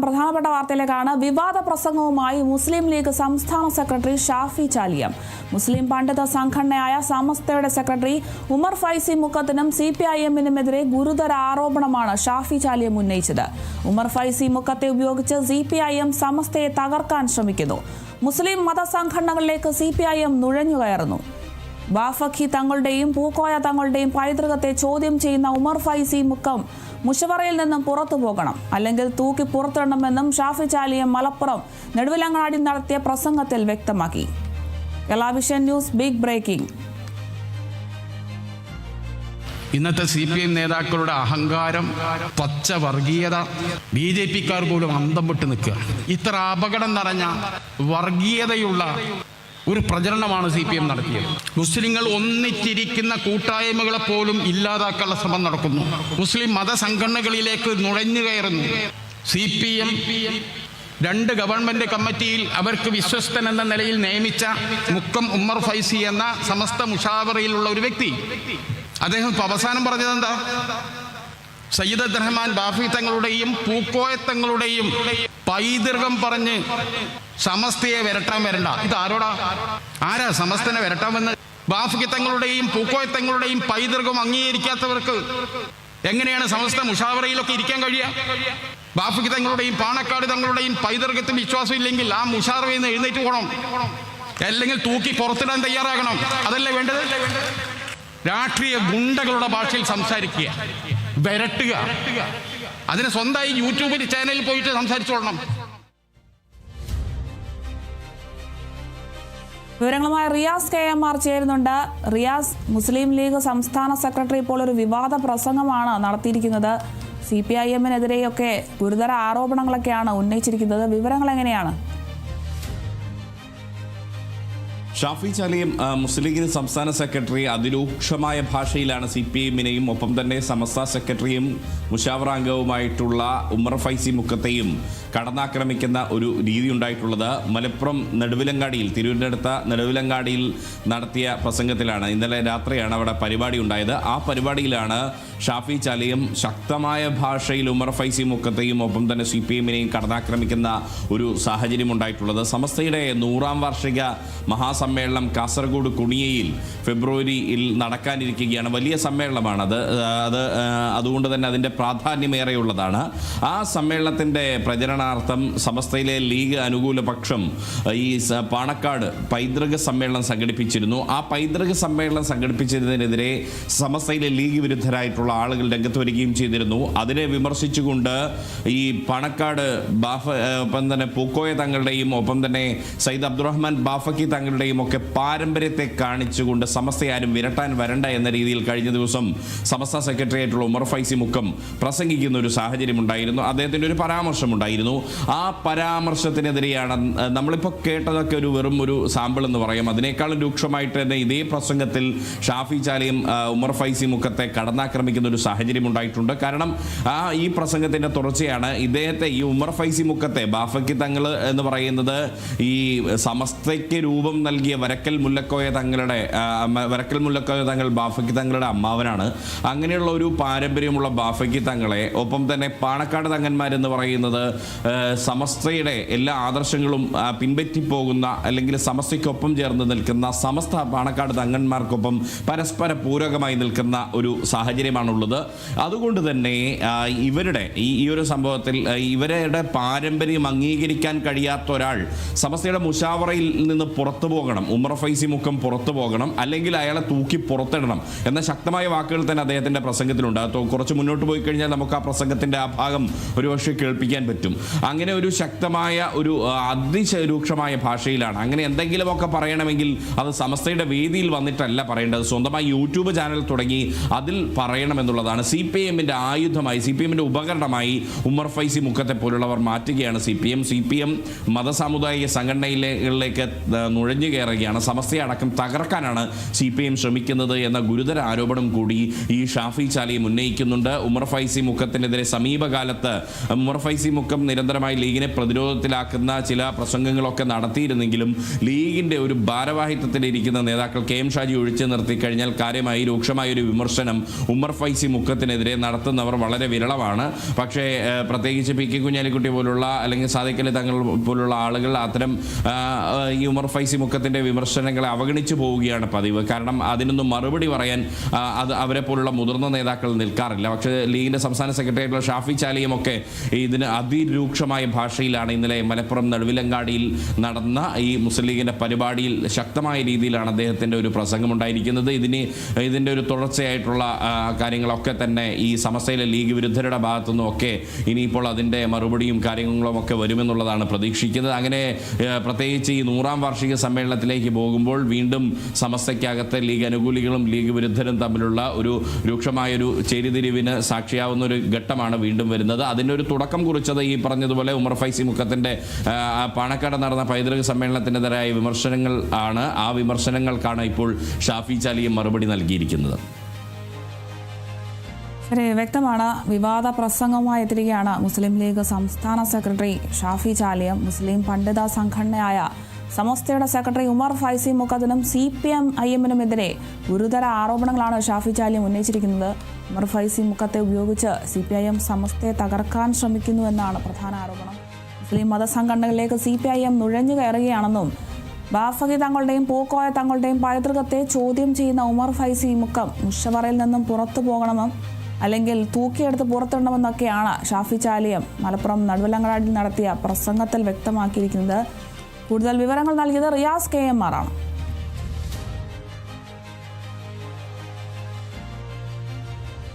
പ്രധാനപ്പെട്ട വാർത്തയിലേക്കാണ്. വിവാദ പ്രസംഗവുമായി മുസ്ലിം ലീഗ് സംസ്ഥാന സെക്രട്ടറി ഷാഫി ചാലിയം. മുസ്ലിം പണ്ഡിത സംഘടനയായ സമസ്തയുടെ സെക്രട്ടറി ഉമർ ഫൈസി മുക്കത്തിനും സി പി ഐ എമ്മിനുമെതിരെ ഗുരുതര ആരോപണമാണ് ഷാഫി ചാലിയം ഉന്നയിച്ചത്. ഉമർ ഫൈസി മുക്കത്തെ ഉപയോഗിച്ച് സി പി ഐ എം സമസ്തയെ തകർക്കാൻ ശ്രമിക്കുന്നു. മുസ്ലിം മതസംഘടനകളിലേക്ക് സി പി ഐ എം നുഴഞ്ഞുകയറുന്നു. ബാഫഖി തങ്ങളുടെയും പൂക്കോയ തങ്ങളുടെയും പൈതൃകത്തെ ചോദ്യം ചെയ്യുന്ന ഉമർ ഫൈസി മുക്കം മുഷവറയിൽ നിന്നും പുറത്തു പോകണം. അല്ലെങ്കിൽ തൂക്കി പുറത്തിടണമെന്നും ഷാഫി ചാലിയം മലപ്പുറം നെടുവിലങ്ങാടി നടത്തിയ പ്രസംഗത്തിൽ വ്യക്തമാക്കി. Kalavision news big breaking. ഇന്നത്തെ സി പി എം നേതാക്കളുടെ അഹങ്കാരം പച്ച വർഗീയത ബി ജെ പിക്കാർ പോലും അന്തം വിട്ട് നിൽക്കുക. ഇത്ര അപകടം നിറഞ്ഞ വർഗീയതയുള്ള ഒരു പ്രചരണമാണ് സി പി എം നടത്തിയത്. മുസ്ലിങ്ങൾ ഒന്നിച്ചിരിക്കുന്ന കൂട്ടായ്മകളെ പോലും ഇല്ലാതാക്കാനുള്ള ശ്രമം നടക്കുന്നു. മുസ്ലിം മതസംഘടനകളിലേക്ക് നുഴഞ്ഞു കയറുന്നു. സി പി എം രണ്ട് ഗവൺമെന്റ് കമ്മിറ്റിയിൽ അവർക്ക് വിശ്വസ്തൻ എന്ന നിലയിൽ നിയമിച്ച മുക്കം ഉമ്മർ ഫൈസി എന്ന സമസ്ത മുഷാവറയിലുള്ള ഒരു വ്യക്തി. അദ്ദേഹം അവസാനം പറഞ്ഞത് എന്താ സയ്യിദ് അബ്ദുറഹ്മാൻ ബാഫി തങ്ങളുടെയും പൂക്കോയ തങ്ങളുടെയും പൈതൃകം പറഞ്ഞ് സമസ്തയെ വരട്ടാൻ വരണ്ട. ഇത് ആരോടാ? ആരാ സമസ്തനെ വരട്ടാൻ വന്ന് ബാഫി തങ്ങളുടെയും പൂക്കോയ തങ്ങളുടെയും പൈതൃകം അംഗീകരിക്കാത്തവർക്ക് എങ്ങനെയാണ് സമസ്ത മുഷാവറയിലൊക്കെ ഇരിക്കാൻ കഴിയുക? ബാഫി തങ്ങളുടെയും പാണക്കാട് തങ്ങളുടെയും പൈതൃകത്തിൽ വിശ്വാസം ഇല്ലെങ്കിൽ ആ മുഷാവറയിൽ നിന്ന് എഴുന്നേറ്റ് പോകണം. അല്ലെങ്കിൽ തൂക്കി പുറത്തിടാൻ തയ്യാറാകണം. അതല്ലേ വേണ്ടത്? രാഷ്ട്രീയ ഗുണ്ടകളുടെ ഭാഷയിൽ സംസാരിക്കുക. വരട്ടുക. അതിന് സ്വന്തമായി യൂട്യൂബിൽ ചാനലിൽ പോയിട്ട് സംസാരിച്ചോളണം. വിവരങ്ങളുമായി റിയാസ് കെ എം ആർ ചേരുന്നുണ്ട്. റിയാസ് മുസ്ലിം ലീഗ് സംസ്ഥാന സെക്രട്ടറി ഇപ്പോൾ ഒരു വിവാദ പ്രസംഗമാണ് നടത്തിയിരിക്കുന്നത്. സി പി ഐ എമ്മിനെതിരെയൊക്കെ ഗുരുതര ആരോപണങ്ങളൊക്കെയാണ് ഉന്നയിച്ചിരിക്കുന്നത്. വിവരങ്ങൾ എങ്ങനെയാണ്? ഷാഫി ചാലിയും മുസ്ലിം ലീഗിന് സംസ്ഥാന സെക്രട്ടറി അതിരൂക്ഷമായ ഭാഷയിലാണ് സി പി എമ്മിനെയും ഒപ്പം തന്നെ സമസ്ത സെക്രട്ടറിയും മുഷാവറ അംഗവുമായിട്ടുള്ള ഉമർ ഫൈസി മുക്കത്തെയും കടന്നാക്രമിക്കുന്ന ഒരു രീതി ഉണ്ടായിട്ടുള്ളത് മലപ്പുറം നെടുവിലങ്ങാടിയിൽ തിരൂരിനടുത്ത നെടുവിലങ്ങാടിയിൽ നടത്തിയ പ്രസംഗത്തിലാണ്. ഇന്നലെ രാത്രിയാണ് അവിടെ പരിപാടി ഉണ്ടായത്. ആ പരിപാടിയിലാണ് ഷാഫി ചാലിയും ശക്തമായ ഭാഷയിൽ ഉമർ ഫൈസി മുക്കത്തെയും ഒപ്പം തന്നെ സി പി എമ്മിനെയും കടന്നാക്രമിക്കുന്ന ഒരു സാഹചര്യം ഉണ്ടായിട്ടുള്ളത്. സമസ്തയുടെ നൂറാം വാർഷിക മഹാസമ്മേളനം കാസർഗോഡ് കുണിയയിൽ ഫെബ്രുവരിയിൽ നടക്കാനിരിക്കുകയാണ്. വലിയ സമ്മേളനമാണ് അത് അത് അതുകൊണ്ട് തന്നെ അതിന്റെ പ്രാധാന്യമേറെയുള്ളതാണ്. ആ സമ്മേളനത്തിന്റെ പ്രചരണാർത്ഥം സമസ്തയിലെ ലീഗ് അനുകൂല പക്ഷം ഈ പാണക്കാട് പൈതൃക സമ്മേളനം സംഘടിപ്പിച്ചിരുന്നു. ആ പൈതൃക സമ്മേളനം സംഘടിപ്പിച്ചതിനെതിരെ സമസ്തയിലെ ലീഗ് വിരുദ്ധരായിട്ടുള്ള ആളുകൾ രംഗത്ത് വരികയും ചെയ്തിരുന്നു. അതിനെ വിമർശിച്ചുകൊണ്ട് ഈ പാണക്കാട് ബാഫ ഒപ്പം തന്നെ പൂക്കോയ തങ്ങളുടെയും ഒപ്പം തന്നെ സയ്യിദ് അബ്ദുറഹ്മാൻ ബാഫക്കി തങ്ങളുടെയും ഒക്കെ പാരമ്പര്യത്തെ കാണിച്ചുകൊണ്ട് സമസ്തയെ ആരും വിരട്ടാൻ വരണ്ട എന്ന രീതിയിൽ കഴിഞ്ഞ ദിവസം സമസ്ത സെക്രട്ടറി ഉമർ ഫൈസി മുക്കം പ്രസംഗിക്കുന്ന ഒരു സാഹചര്യം ഉണ്ടായിരുന്നു അദ്ദേഹത്തിന്റെ ഒരു പരാമർശമുണ്ടായിരുന്നു. ആ പരാമർശത്തിനെതിരെയാണ് നമ്മളിപ്പോൾ കേട്ടതൊക്കെ ഒരു വെറും ഒരു സാമ്പിൾ എന്ന് പറയാം. അതിനേക്കാളും രൂക്ഷമായിട്ട് തന്നെ ഇതേ പ്രസംഗത്തിൽ ഷാഫി ചാലിയും ഉമർ ഫൈസി മുക്കത്തെ കടന്നാക്രമിക്കുന്ന ഒരു സാഹചര്യം ഉണ്ടായിട്ടുണ്ട് കാരണം ആ ഈ പ്രസംഗത്തിന്റെ തുടർച്ചയാണ് ഇദ്ദേഹത്തെ ഈ ഉമർ ഫൈസി മുക്കത്തെ ബാഫയ്ക്ക് തങ്ങൾ എന്ന് പറയുന്നത് ഈ സമസ്തയ്ക്ക് രൂപം നൽകിയ വരക്കൽ മുല്ലക്കോയ തങ്ങളുടെ വരക്കൽ മുല്ലക്കോയ തങ്ങൾ ബാഫക്കി തങ്ങളുടെ അമ്മാവനാണ്. അങ്ങനെയുള്ള ഒരു പാരമ്പര്യമുള്ള ബാഫക്കി തങ്ങളെ ഒപ്പം തന്നെ പാണക്കാട് തങ്ങന്മാരെന്ന് പറയുന്നത് സമസ്തയുടെ എല്ലാ ആദർശങ്ങളും പിൻപറ്റിപ്പോകുന്ന അല്ലെങ്കിൽ സമസ്തയ്ക്കൊപ്പം ചേർന്ന് നിൽക്കുന്ന സമസ്ത പാണക്കാട് തങ്ങന്മാർക്കൊപ്പം പരസ്പര പൂരകമായി നിൽക്കുന്ന ഒരു സാഹചര്യമാണുള്ളത്. അതുകൊണ്ട് തന്നെ ഇവരുടെ ഈ ഈ ഒരു സംഭവത്തിൽ ഇവരുടെ പാരമ്പര്യം അംഗീകരിക്കാൻ കഴിയാത്ത ഒരാൾ സമസ്തയുടെ മുഷാവറയിൽ നിന്ന് പുറത്തു പോകണം ഉമർ ഫൈസി മുഖം പുറത്തു പോകണം. അല്ലെങ്കിൽ അയാളെ തൂക്കി പുറത്തിടണം. എന്ന ശക്തമായ വാക്കുകൾ തന്നെ അദ്ദേഹത്തിന്റെ പ്രസംഗത്തിലുണ്ട്. അത് കുറച്ച് മുന്നോട്ട് പോയി കഴിഞ്ഞാൽ നമുക്ക് ആ പ്രസംഗത്തിന്റെ ആ ഭാഗം ഒരുപക്ഷെ കേൾപ്പിക്കാൻ പറ്റും. അങ്ങനെ ഒരു ശക്തമായ ഒരു അതിശരൂക്ഷമായ ഭാഷയിലാണ്. അങ്ങനെ എന്തെങ്കിലുമൊക്കെ പറയണമെങ്കിൽ അത് സമസ്തയുടെ വേദിയിൽ വന്നിട്ടല്ല പറയേണ്ടത്. സ്വന്തമായി യൂട്യൂബ് ചാനൽ തുടങ്ങി അതിൽ പറയണമെന്നുള്ളതാണ്. സി പി എമ്മിന്റെ ആയുധമായി സി പി എമ്മിന്റെ ഉപകരണമായി ഉമർ ഫൈസി മുഖത്തെ പോലുള്ളവർ മാറ്റുകയാണ്. C P M C P M മതസാമുദായിക സംഘടനയിലേക്ക് നുഴഞ്ഞു കയറുകയാണ്. സമസ്തയെ അടക്കം തകർക്കാനാണ് സി പി എം ശ്രമിക്കുന്നത് എന്ന ഗുരുതര ആരോപണം കൂടി ഈ ഷാഫി ചാലിയും ഉന്നയിക്കുന്നുണ്ട്. ഉമർ ഫൈസി മുഖത്തിനെതിരെ സമീപകാലത്ത് ഉമർ ഫൈസി മുഖം നിരന്തരമായി ലീഗിനെ പ്രതിരോധത്തിലാക്കുന്ന ചില പ്രസംഗങ്ങളൊക്കെ നടത്തിയിരുന്നെങ്കിലും ലീഗിന്റെ ഒരു ഭാരവാഹിത്വത്തിലിരിക്കുന്ന നേതാക്കൾ കെ എം ഷാജി ഒഴിച്ചു നിർത്തി കഴിഞ്ഞാൽ കാര്യമായി രൂക്ഷമായ ഒരു വിമർശനം ഉമർ ഫൈസി മുഖത്തിനെതിരെ നടത്തുന്നവർ വളരെ വിരളമാണ്. പക്ഷേ പ്രത്യേകിച്ച് പി കെ കുഞ്ഞാലിക്കുട്ടി പോലുള്ള അല്ലെങ്കിൽ സാദിഖലി തങ്ങൾ പോലുള്ള ആളുകൾ അത്തരം ഈ ഉമർ ഫൈസി മുഖത്തിന്റെ വിമർശനങ്ങളെ അവഗണിച്ചു പോവുകയാണ് പതിവ്. കാരണം അതിനൊന്നും മറുപടി പറയാൻ അത് അവരെ പോലുള്ള മുതിർന്ന നേതാക്കൾ നിൽക്കാറില്ല. പക്ഷേ ലീഗിന്റെ സംസ്ഥാന സെക്രട്ടറി ഷാഫി ചാലിയും ഒക്കെ ഇതിന് അതിരൂക്ഷമായ ഭാഷയിലാണ് ഇന്നലെ മലപ്പുറം നടുവിലങ്ങാടിയിൽ നടന്ന ഈ മുസ്ലിം ലീഗിന്റെ പരിപാടിയിൽ ശക്തമായ രീതിയിലാണ് അദ്ദേഹത്തിന്റെ ഒരു പ്രസംഗം ഉണ്ടായിരിക്കുന്നത് ഇതിന് ഇതിന്റെ ഒരു തുടർച്ചയായിട്ടുള്ള കാര്യങ്ങളൊക്കെ തന്നെ ഈ സമസ്തയിലെ ലീഗ് വിരുദ്ധരുടെ ഭാഗത്തുനിന്നും ഒക്കെ ഇനിയിപ്പോൾ അതിന്റെ മറുപടിയും കാര്യങ്ങളും ഒക്കെ വരുമെന്നുള്ളതാണ് പ്രതീക്ഷിക്കുന്നത്. അങ്ങനെ പ്രത്യേകിച്ച് ഈ നൂറാം വാർഷിക സമ്മേളനത്തിലേക്ക് പോകുമ്പോൾ വീണ്ടും സമസ്തയ്ക്കകത്തെ ലീഗ് അനുകൂലികളും ലീഗ് വിരുദ്ധരും തമ്മിലുള്ള ഒരു രൂക്ഷമായൊരു ചേരിതിരിവിന് സാക്ഷിയാവുന്ന ഒരു ഘട്ടമാണ് വീണ്ടും വരുന്നത്. അതിന്റെ ഒരു തുടക്കം കുറിച്ചത് ഈ പറഞ്ഞതുപോലെ ഉമർ ഫൈസി മുഖത്തിന്റെ പാണക്കാട് നടന്ന പൈതൃക സമ്മേളനത്തിനെതിരായ വിമർശനങ്ങൾ ആണ്. ആ വിമർശനങ്ങൾക്കാണ് ഇപ്പോൾ ഷാഫി ചാലിയും മറുപടി നൽകിയിരിക്കുന്നത്. ശരി വ്യക്തമാണ്. വിവാദ പ്രസംഗവുമായി എത്തിരിക്കുകയാണ് മുസ്ലിം ലീഗ് സംസ്ഥാന സെക്രട്ടറി ഷാഫി ചാലിയം മുസ്ലിം പണ്ഡിത സംഘടനയായ സമസ്തയുടെ സെക്രട്ടറി ഉമർ ഫൈസി മുഖത്തിനും സി പി എം ഐ എമ്മിനുമെതിരെ ഗുരുതര ആരോപണങ്ങളാണ് ഷാഫി ചാലിയം ഉന്നയിച്ചിരിക്കുന്നത്. ഉമർ ഫൈസി മുഖത്തെ ഉപയോഗിച്ച് സി പി ഐ എം സമസ്തയെ തകർക്കാൻ ശ്രമിക്കുന്നു എന്നാണ് പ്രധാന ആരോപണം. മുസ്ലിം മതസംഘടനകളിലേക്ക് സി പി ഐ എം നുഴഞ്ഞു കയറുകയാണെന്നും ബാഫഖി തങ്ങളുടെയും പൂക്കോയ തങ്ങളുടെയും പൈതൃകത്തെ ചോദ്യം ചെയ്യുന്ന ഉമർ ഫൈസി മുക്കം മുഷവറയിൽ നിന്നും പുറത്തു പോകണമെന്നും അല്ലെങ്കിൽ തൂക്കിയെടുത്ത് പുറത്തിടണമെന്നൊക്കെയാണ് ഷാഫി ചാലിയം മലപ്പുറം നടുവലങ്ങാടിൽ നടത്തിയ പ്രസംഗത്തിൽ വ്യക്തമാക്കിയിരിക്കുന്നത്. കൂടുതൽ വിവരങ്ങൾ നൽകിയത് റിയാസ് കെ എം ആർ ആണ്.